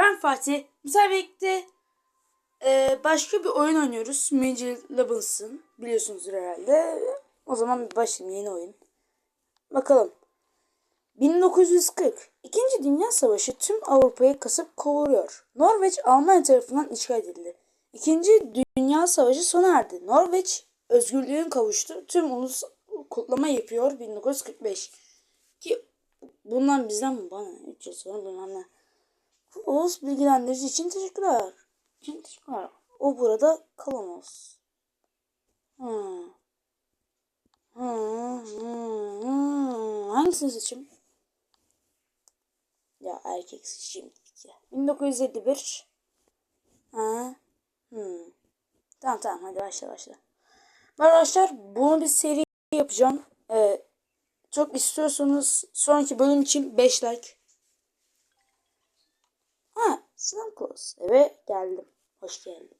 Ben Fatih. Bizlerle birlikte e, başka bir oyun oynuyoruz. Major Levels'ın. Biliyorsunuzdur herhalde. O zaman bir başlayalım yeni oyun. Bakalım. 1940. İkinci Dünya Savaşı tüm Avrupa'yı kasıp kavuruyor. Norveç Almanya tarafından işgal edildi. İkinci Dünya Savaşı sona erdi. Norveç özgürlüğün kavuştu. Tüm ulus kutlama yapıyor 1945. Ki bundan bizden mi bana? 3 yıl sonra bilmem ne. Ulus bilgilendirici için teşekkürler. İçin teşekkürler. O burada kalamaz. Hmm. Hmm, hmm, hmm. Hangisini seçeyim? Ya erkek seçeyim. Ya. 1951. Ha. Hmm. Tamam tamam hadi başla başla. Arkadaşlar bunu bir seri yapacağım. Ee, çok istiyorsanız sonraki bölüm için 5 like. Slam Close. Eve geldim. Hoş geldin.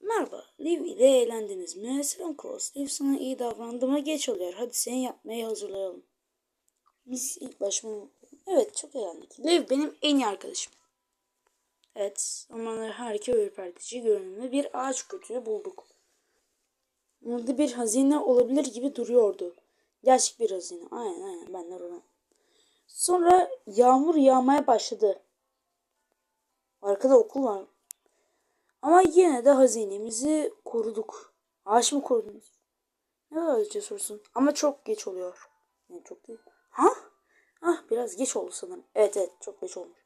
Merhaba, Liv ile eğlendiniz mi? Slam Close. Liv sana iyi davrandı? Geç oluyor. Hadi seni yapmaya hazırlayalım. Biz ilk başıma... Evet, çok eğlendik. Liv benim en iyi arkadaşım. Evet, zamanları harika ve ürpertici görünümlü bir ağaç kütüğü bulduk. Orada bir hazine olabilir gibi duruyordu. Gerçek bir hazine. Aynen aynen ben de onu. Sonra yağmur yağmaya başladı. Arkada okul var. Ama yine de hazinemizi koruduk. Ağaç mı korudunuz? Ne kadar cesursun. Ama çok geç oluyor. Yani çok değil. Ha? Ah biraz geç oldu sanırım. Evet evet çok geç olmuş.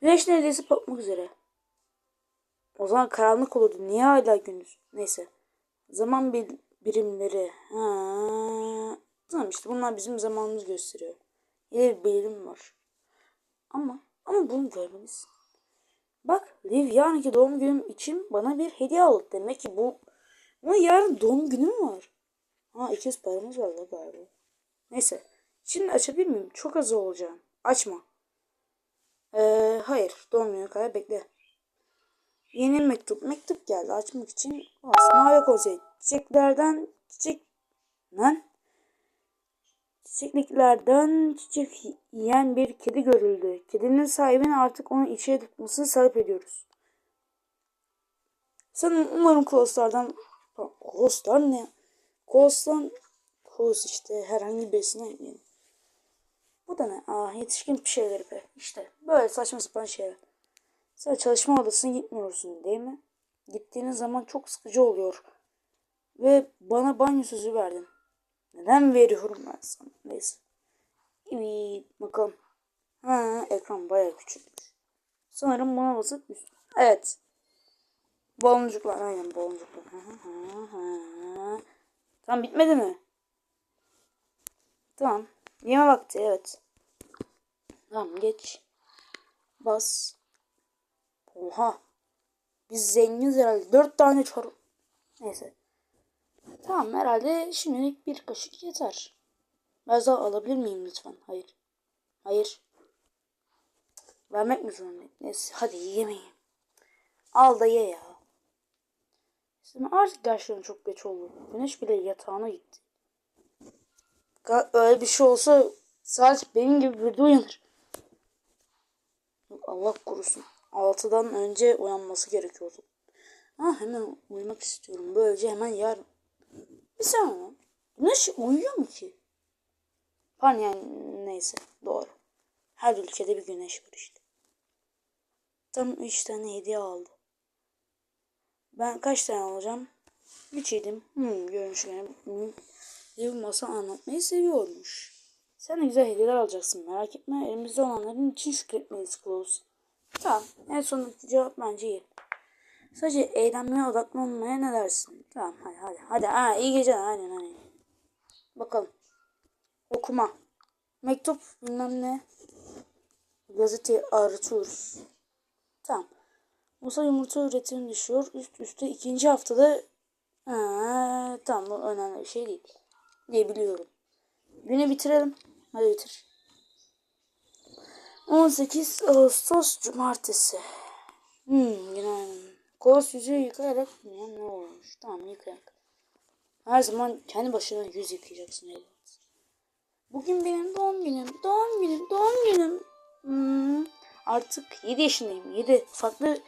Güneş neredeyse patlamak üzere. O zaman karanlık olurdu. Niye hala gündüz? Neyse. Zaman bir birimleri. Ha. Tamam işte bunlar bizim zamanımız gösteriyor. Yine bir belirim var. Ama ama bunu görmelisin. Bak Liv yarınki doğum günüm için bana bir hediye aldı. Demek ki bu ama yarın doğum günü mü var? Ha 200 paramız var da galiba. Neyse. Şimdi açabilir miyim? Çok az olacağım. Açma. Ee, hayır. Doğum günü kadar bekle. Yeni mektup. Mektup geldi. Açmak için mavi konsey. Çiçeklerden çiçek... Lan? Çiçekliklerden çiçek yiyen bir kedi görüldü. Kedinin sahibinin artık onu içeri tutmasını talep ediyoruz. Sanırım umarım Kloslardan... Kloslar ne? Klos'tan... Klos işte herhangi birisine eminim. Bu da ne? Aa yetişkin bir şeyler be. İşte böyle saçma sapan şeyler. Sen çalışma odasına gitmiyorsun değil mi? Gittiğiniz zaman çok sıkıcı oluyor. Ve bana banyo sözü verdin. Neden veriyorum ben sana? Neyse. Evet bakalım. Ha, ekran baya küçükmüş. Sanırım buna basıp üst. Evet. Baloncuklar aynen baloncuklar. Ha. Tamam bitmedi mi? Tamam. Yeme vakti evet. Tamam geç. Bas. Oha. Biz zenginiz herhalde. Dört tane çor. Neyse. Tamam herhalde şimdilik bir kaşık yeter. Biraz daha alabilir miyim lütfen? Hayır. Hayır. Vermek mi zorundayım? Neyse hadi yemeyin. Al da ye ya. Şimdi artık gerçekten çok geç oldu. Güneş bile yatağına gitti. Öyle bir şey olsa sadece benim gibi bir uyanır. Allah korusun. Altıdan önce uyanması gerekiyordu. Ha hemen uyumak istiyorum. Böylece hemen yarın. Bir saniye. Güneş uyuyor mu ki? Pardon yani neyse doğru. Her ülkede bir güneş var işte. Tam üç tane hediye aldı. Ben kaç tane alacağım? Üç yedim. Hmm, görünüşüne bir masa anlatmayı seviyormuş. Sen de güzel hediyeler alacaksın merak etme. Elimizde olanların için şükretmeliyiz Klaus. Tamam. En sondaki cevap bence iyi. Sadece eğlenmeye odaklanmaya ne dersin? Tamam hadi hadi. Hadi ha, iyi geceler aynen aynen. Bakalım. Okuma. Mektup bilmem ne. Gazete Artur. Tamam. Musa yumurta üretimi düşüyor. Üst üste ikinci haftada ha, tamam bu önemli bir şey değil. Diye biliyorum. Günü bitirelim. Hadi bitir. 18 Ağustos Cumartesi. Hmm, günaydın. Kos yüzü yıkayarak ne olmuş. Tamam yıkayak. Her zaman kendi başına yüz yıkayacaksın evlat. Bugün benim doğum günüm. Doğum günüm. Doğum günüm. Hmm. artık 7 yaşındayım. 7. Farklı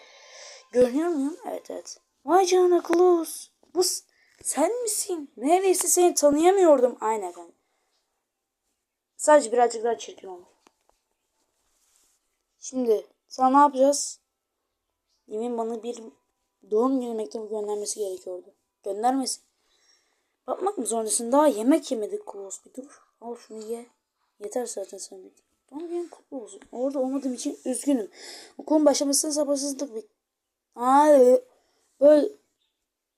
görünüyor muyum? Evet evet. Vay canına Klaus. Bu sen misin? Neredeyse seni tanıyamıyordum. Aynen efendim. Sadece birazcık daha çirkin olmuş. Şimdi sana ne yapacağız? Yemin bana bir doğum günü mektubu göndermesi gerekiyordu. Göndermesin. Bakmak mı zorundasın? Daha yemek yemedik Klaus. Bir dur. Al şunu ye. Yeter zaten sen bir. Doğum günün kutlu olsun. Orada olmadığım için üzgünüm. Okulun başlamasına sabırsızlık bir... Aa, böyle...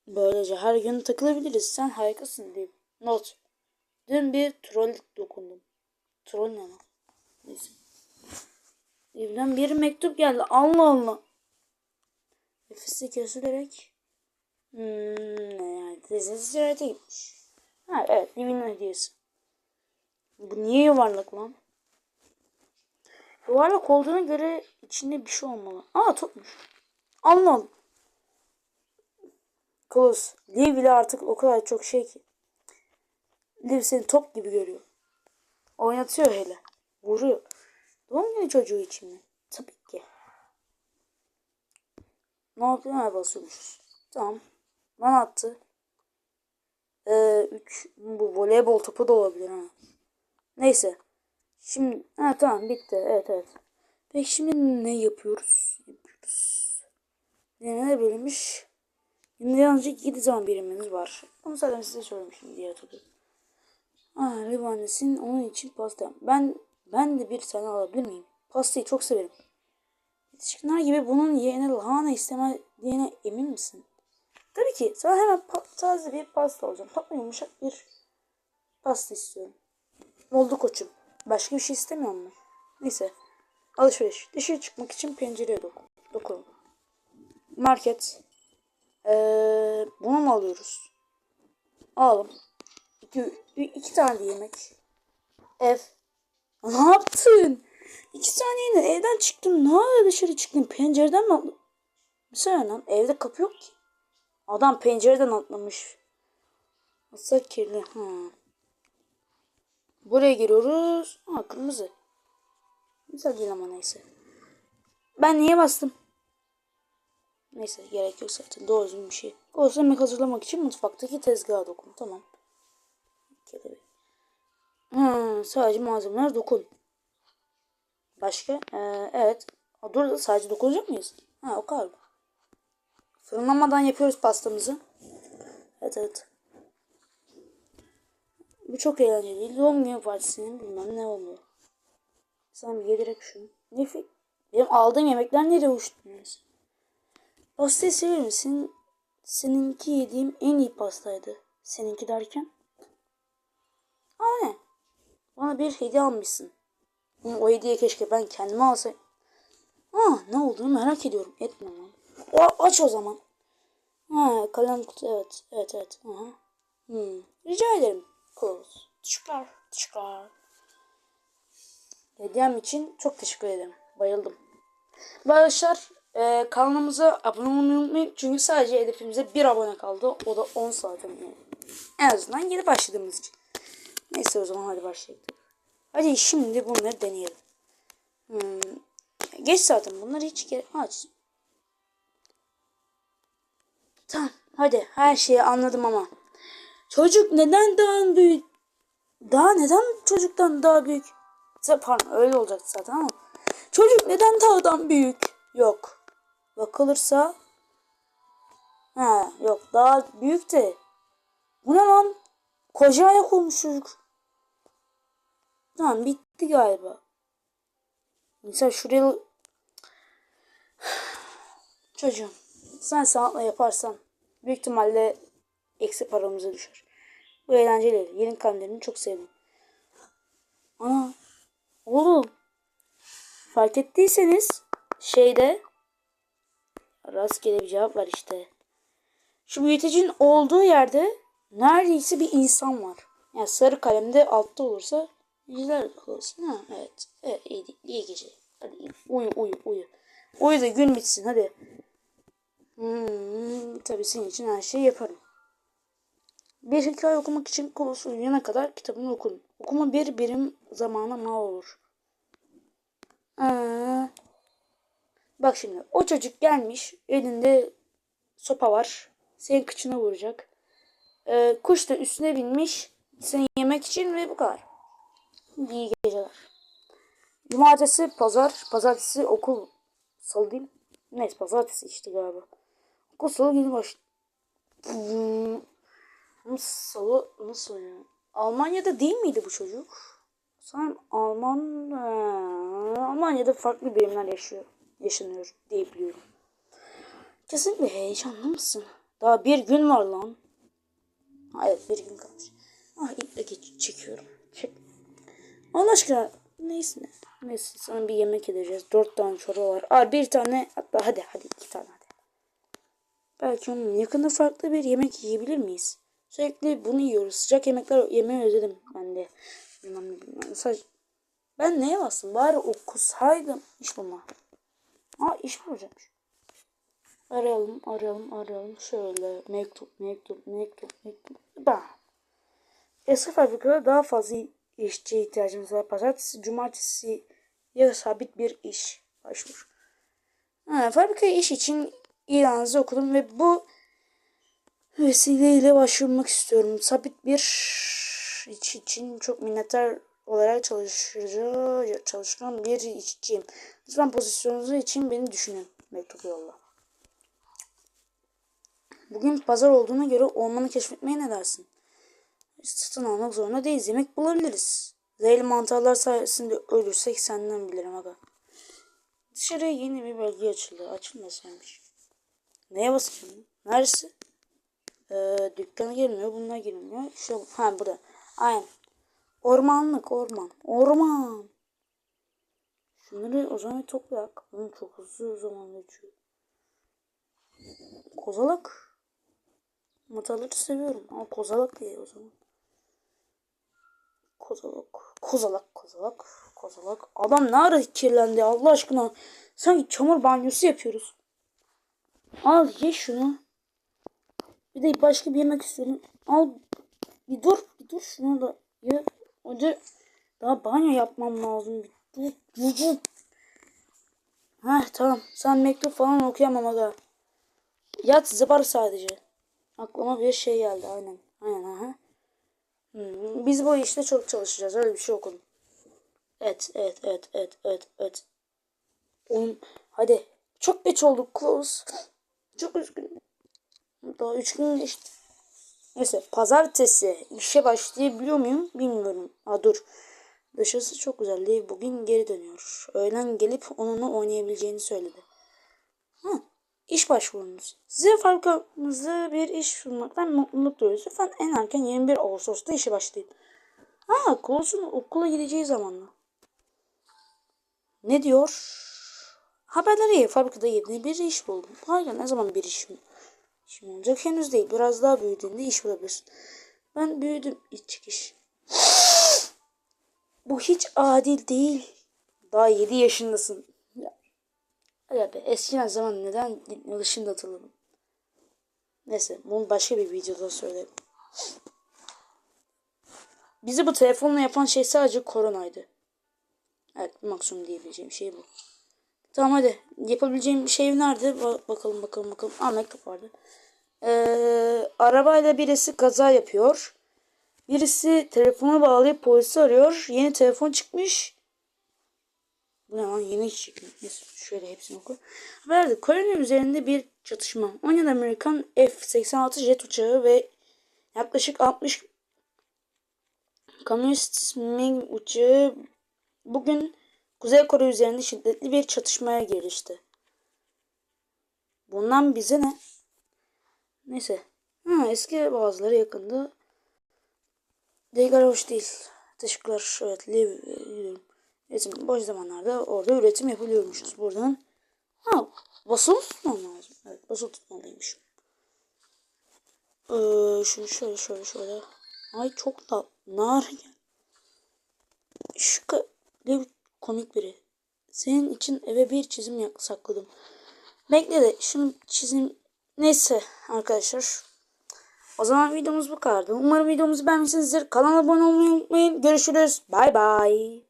Böylece her gün takılabiliriz. Sen harikasın diye. Not. Dün bir troll dokundum. Troll ne lan? Neyse. Evden bir mektup geldi. Allah Allah. Nefesi kesilerek hmm, yani teyzesi ziyarete gitmiş. Ha evet Livin'in hediyesi. Bu niye yuvarlak lan? Yuvarlak olduğuna göre içinde bir şey olmalı. Aa. Allah Allah. Klaus, Liv ile artık o kadar çok şey ki. Liv seni top gibi görüyor. Oynatıyor hele. Vuruyor. Doğum günü çocuğu için mi? Tabii ki. Yapıyor? Ha basıyormuşuz. Tamam. Bana attı. Ee, üç, bu voleybol topu da olabilir ha. Neyse. Şimdi ha tamam bitti. Evet evet. Peki şimdi ne yapıyoruz? Yapıyoruz. Ne bölünmüş? Şimdi yalnızca 7 zaman birimimiz var. Onu zaten size söylemiştim diye hatırlıyorum. Ah, Liv annesin onun için pasta Ben ben de bir tane alabilir miyim? Pastayı çok severim. Yetişkinler gibi bunun yerine lahana istemediğine emin misin? Tabii ki. Sana hemen taze bir pasta alacağım. Tatlı yumuşak bir pasta istiyorum. Oldu koçum. Başka bir şey istemiyor mu? Neyse. Alışveriş. Dışarı çıkmak için pencereye dokun. Dokun. Market. Ee, bunu mu alıyoruz? Alalım. İki, iki tane yemek. Ev. Ne yaptın? İki saniyeyle evden çıktın. Ne ara dışarı çıktın? Pencereden mi atladın? Bir lan. Evde kapı yok ki. Adam pencereden atlamış. Masa kirli. Ha. Buraya giriyoruz. Ha kırmızı. Güzel değil ama neyse. Ben niye bastım? Neyse gerek yok zaten. Doğru bir şey. Olsa yemek hazırlamak için mutfaktaki tezgaha dokun. Tamam. Ha, sadece malzemeler dokun. Başka? Ee, evet. Aa, dur sadece dokunacak mıyız? Ha o kadar. Fırınlamadan yapıyoruz pastamızı. Evet evet. Bu çok eğlenceli. Doğum günü partisinin bilmem ne oluyor. Sen bir yedirek şunu. Ne fi- Benim aldığım yemekler nereye uçtu? Pastayı sever misin? Seninki yediğim en iyi pastaydı. Seninki derken? Aa ne? Bana bir hediye almışsın. O hediye keşke ben kendime alsaydım. Ah ne olduğunu merak ediyorum. Etme lan. O, aç o zaman. Ha kalem kutu evet. Evet evet. Aha. Hmm. Rica ederim. Close. Teşekkürler. Teşekkürler. Hediyem için çok teşekkür ederim. Bayıldım. Arkadaşlar e, kanalımıza abone olmayı unutmayın. Çünkü sadece hedefimize bir abone kaldı. O da 10 saatim. Yani. En azından yeni başladığımız için. Neyse o zaman hadi başlayalım. Hadi şimdi bunları deneyelim. Hmm. Geç zaten bunları hiç gerek aç. Tamam hadi her şeyi anladım ama. Çocuk neden daha büyük? Daha neden çocuktan daha büyük? Pardon öyle olacak zaten ama. Çocuk neden dağdan büyük? Yok. Bakılırsa. Ha yok daha büyük de. Bu ne lan? Koca ayak olmuş çocuk. Tamam bitti galiba. Mesela şuraya... Çocuğum sen sanatla yaparsan büyük ihtimalle eksi paramıza düşer. Bu eğlenceli. Yeni kalemlerini çok sevdim. Ana. Oğlum. Fark ettiyseniz şeyde rastgele bir cevap var işte. Şu büyütecinin olduğu yerde neredeyse bir insan var. Yani sarı kalemde altta olursa güzel olsun. Ha, evet. Evet iyi, iyi gece. Hadi iyi. uyu uyu uyu. Uyu da gün bitsin hadi. Hmm, tabii senin için her şeyi yaparım. Bir hikaye okumak için kolosu uyuyana kadar kitabını okun. Okuma bir birim zamana mal olur. Aa, Bak şimdi o çocuk gelmiş elinde sopa var. Senin kıçına vuracak. Ee, kuş da üstüne binmiş. Seni yemek için ve bu kadar. İyi geceler. Cumartesi pazar. Pazartesi okul. Salı değil? Neyse pazartesi işte galiba. Okul salı günü baş... Hmm, Salı nasıl ya? Almanya'da değil miydi bu çocuk? Sanırım Alman... Almanya'da farklı birimler yaşıyor. Yaşanıyor diye biliyorum. Kesinlikle heyecanlı mısın? Daha bir gün var lan. Evet bir gün kalmış. Ah iple çekiyorum. Çek. Allah aşkına neyse ne. Neyse sana bir yemek edeceğiz. Dört tane çorba var. Aa bir tane hatta hadi hadi iki tane hadi. Belki onun yakında farklı bir yemek yiyebilir miyiz? Sürekli bunu yiyoruz. Sıcak yemekler yemeyi özledim ben de. Bilmem ne bilmem. Sadece... Ben neye bastım? Bari okusaydım. İş bulma. Aa iş bulacakmış. Arayalım, arayalım, arayalım. Şöyle mektup, mektup, mektup, mektup. Bah. Eski fabrikada daha fazla işçiye ihtiyacımız var. Pazartesi, cumartesi ya sabit bir iş başvur. Ha, fabrikaya iş için ilanınızı okudum ve bu vesileyle başvurmak istiyorum. Sabit bir iş için çok minnettar olarak çalışacağım, çalışan bir işçiyim. Lütfen pozisyonunuzu için beni düşünün. Mektup yolla. Bugün pazar olduğuna göre ormanı keşfetmeye ne dersin? Satın almak zorunda değiliz. Yemek bulabiliriz. Zehirli mantarlar sayesinde ölürsek senden bilirim aga. Dışarıya yeni bir bölge açıldı. Açılmasaymış. Neye basacağım? Neresi? Ee, dükkana girmiyor. Bunlar girmiyor. Şu, ha burada. Aynen. Ormanlık orman. Orman. Şunları o zaman toplayak. Onun çok hızlı zaman geçiyor. Kozalak. Mataları seviyorum ama kozalak diye o zaman. Kozalak. Kozalak, kozalak, kozalak. Adam ne ara kirlendi Allah aşkına. Sanki çamur banyosu yapıyoruz. Al ye şunu. Bir de başka bir yemek istiyorum. Al bir dur, bir dur şunu da ye. Hadi daha banyo yapmam lazım. Dur, dur, dur. Heh tamam. Sen mektup falan okuyamam aga. Yat zıbar sadece. Aklıma bir şey geldi aynen. Aynen aha. Biz bu işte çok çalışacağız. Öyle bir şey okudum. Evet, evet, evet, evet, evet, evet. Oğlum hadi. Çok geç olduk close. Çok üzgünüm. Daha üç gün geçti. Neyse pazartesi işe başlayabiliyor muyum bilmiyorum. Ha dur. Dışarısı çok güzel. Liv bugün geri dönüyor. Öğlen gelip onunla oynayabileceğini söyledi. İş başvurunuz. Size fabrikamızda bir iş sunmaktan mutluluk duyuyoruz. Lütfen en erken 21 Ağustos'ta işe başlayın. Ha, Kolos'un okula gideceği zamanla. Ne diyor? Haberleri iyi. Fabrikada yeni bir iş buldum. Hayır ne zaman bir işim, işim olacak henüz değil. Biraz daha büyüdüğünde iş bulabilirsin. Ben büyüdüm iç çıkış. Bu hiç adil değil. Daha 7 yaşındasın. Ya be eskiden zaman neden alışında hatırladım. Neyse bunu başka bir videoda söylerim. Bizi bu telefonla yapan şey sadece koronaydı. Evet maksimum diyebileceğim şey bu. Tamam hadi. Yapabileceğim şey nerede? Ba- bakalım bakalım bakalım. Aa mektup vardı. Ee, arabayla birisi kaza yapıyor. Birisi telefonu bağlayıp polisi arıyor. Yeni telefon çıkmış. Bu ne lan yeni çıkmış. Neyse, şöyle hepsini oku. Haberde Kore üzerinde bir çatışma. 17 Amerikan F-86 jet uçağı ve yaklaşık 60 Komünist MiG uçağı bugün Kuzey Kore üzerinde şiddetli bir çatışmaya girişti. Bundan bize ne? Neyse. Ha, eski bazıları yakında. Değiller hoş değil. Teşekkürler. Evet, Liv, üretim boş zamanlarda orada üretim yapılıyormuşuz buradan. Ha, basılı tutmam lazım. Evet, basılı tutmalıymışım. Ee, şunu şöyle şöyle şöyle. Ay çok da nar. Şu Liv komik biri. Senin için eve bir çizim sakladım. Bekle de şunu çizim. Neyse arkadaşlar. O zaman videomuz bu kadardı. Umarım videomuzu beğenmişsinizdir. Kanala abone olmayı unutmayın. Görüşürüz. Bay bay.